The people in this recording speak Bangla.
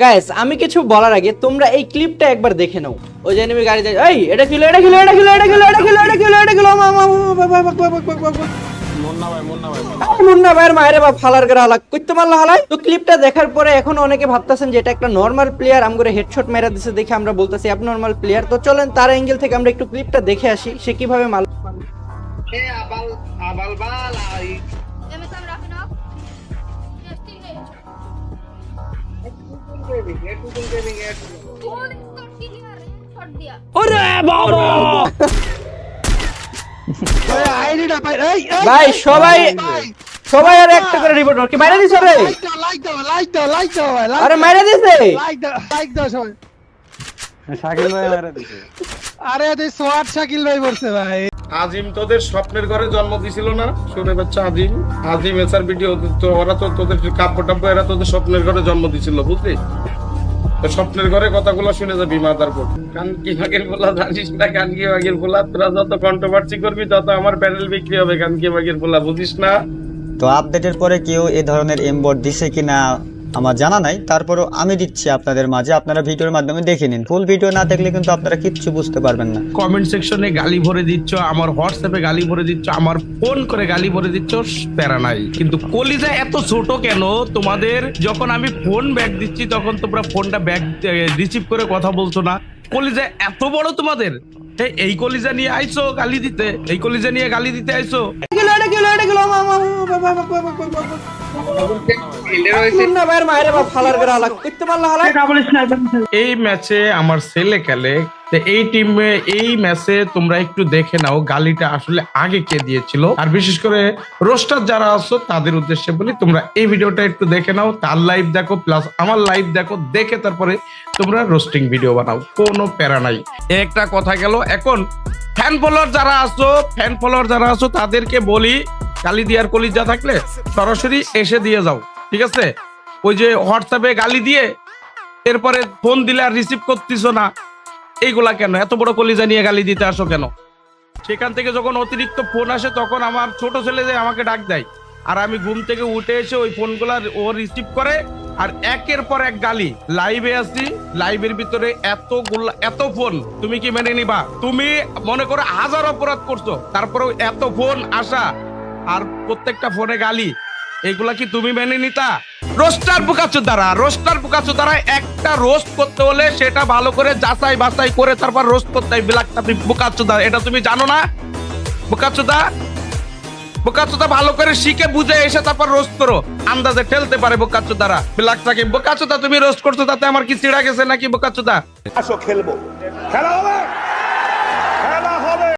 গাইস আমি কিছু বলার আগে তোমরা এই ক্লিপটা একবার দেখে নাও। ওই যে এনিমি গাড়ি এই এটা কিলো এটা কিলো এটা কিলো এটা কিলো এটা কিলো এটা কিলো এটা কিলো মা মা মুন্না ভাইয়ের মায়ের বাপ ফালার করে হালাক। কইতে মারলা হালাই? তো ক্লিপটা দেখার পরে এখন অনেকে ভাবতেছেন যে এটা একটা নর্মাল প্লেয়ার আমগরে হেডশট মেরা দিছে দেখে আমরা বলতেছি নর্মাল প্লেয়ার তো চলেন তার অ্যাঙ্গেল থেকে আমরা একটু ক্লিপটা দেখে আসি সে কীভাবে মাল Eh, abal, abal ভাই সবাই সবাই আর একটা করে রিপোর্ট কি বাইরে দিছে রে? লাইক দাও লাইক দাও লাইক দাও আরে দাও, মাইরা দিছে? লাইক দাও লাইক দাও সবাই শাকিল ভাই মারা দিছে। আরে তুই সোয়াট শাকিল ভাই বলছে ভাই। আজিম তোদের স্বপ্নের ঘরে জন্ম দিছিল না? শুনে বাচ্চা, আজিম আজিম এসার ভিডিও তো, ওরা তো তোদের কাব্য টাব্য, এরা তোদের স্বপ্নের ঘরে জন্ম দিছিল, বুঝলি? স্বপ্নের ঘরে কথাগুলো শুনে যাবি, মাদার বোর্ড। কান কি ভাগের বলা জানিস না কান কি ভাগের বলা তোরা যত কন্ট্রোভার্সি করবি, তত আমার প্যানেল বিক্রি হবে কান কি ভাগের বলা বুঝিস না? তো আপডেটের পরে কেউ এ ধরনের এমবোর্ড দিছে কিনা? আমার জানা নাই, তারপরও আমি দিচ্ছি আপনাদের মাঝে, আপনারা ভিডিওর মাধ্যমে দেখে নিন। ফুল ভিডিও না দেখলে কিন্তু আপনারা কিচ্ছু বুঝতে পারবেন না। কমেন্ট সেকশনে গালি ভরে দিচ্ছ, আমার হোয়াটসঅ্যাপে গালি ভরে দিচ্ছ, আমার ফোন করে গালি ভরে দিচ্ছ, প্যারা নাই। কিন্তু কলিজা এত ছোট কেন? তোমাদের যখন আমি ফোন ব্যাক দিচ্ছি, তখন তোমরা ফোনটা ব্যাক রিসিভ করে কথা বলছো না। কলিজা এত বড় তোমাদের? এই- কলিজা নিয়ে আইছো গালি দিতে? এই কলিজা নিয়ে গালি দিতে আইছো? এই ম্যাচে আমার ছেলে খেলে এই এই ম্যাচে তোমরা একটু দেখে নাও গালিটা আসলে আগে কে দিয়েছিল। আর বিশেষ করে রোস্টার যারা আছো, তাদের উদ্দেশ্যে বলি, তোমরা এই ভিডিওটা একটু দেখে নাও। তার লাইভ দেখো, প্লাস আমার লাইভ দেখো, দেখে তারপরে তোমরা রোস্টিং ভিডিও বানাও। কোনো প্যারা নাই। একটা কথা গেল, এখন ফ্যান ফলোয়ার যারা আছো ফ্যান ফলোয়ার যারা আছো, তাদেরকে বলি গালি দিয়ার কলিজা থাকলে সরাসরি এসে দিয়ে যাও, ঠিক আছে? ওই যে হোয়াটসঅ্যাপে গালি দিয়ে এরপরে ফোন দিলে আর রিসিভ করতেছো না, এইগুলা কেন? এত বড় কলিজা নিয়ে গালি দিতে আসো কেন? সেখান থেকে যখন অতিরিক্ত ফোন আসে, তখন আমার ছোট ছেলে যে আমাকে ডাক দেয়, আর আমি ঘুম থেকে উঠে এসে ওই ফোনগুলা ও রিসিভ করে, আর একের পর এক গালি। লাইভে আসি লাইভের ভিতরে এত এত ফোন, তুমি কি মেনে নিবা? তুমি মনে করো হাজার অপরাধ করছ, তারপরেও এত ফোন আসা আর প্রত্যেকটা ফোনে গালি। এগুলা কি তুমি মেনে নিতা? রোস্টার বুকাচু দ্বারা রোস্টার বুকাচু দ্বারা একটা রোস্ট করতে হলে সেটা ভালো করে যাচাই বাছাই করে তারপর রোস্ট করতে হয়। বিলাক তাপি এটা তুমি জানো না? বুকাচু দা ভালো করে শিখে বুঝে এসে তারপর রোস্ট করো। আন্দাজে ঠেলতে পারে বুকাচু দ্বারা বিলাক থাকে বুকাচু তুমি রোস্ট করছ তাতে আমার কি চিড়া গেছে নাকি বুকাচু আসো, খেলব। খেলা হবে?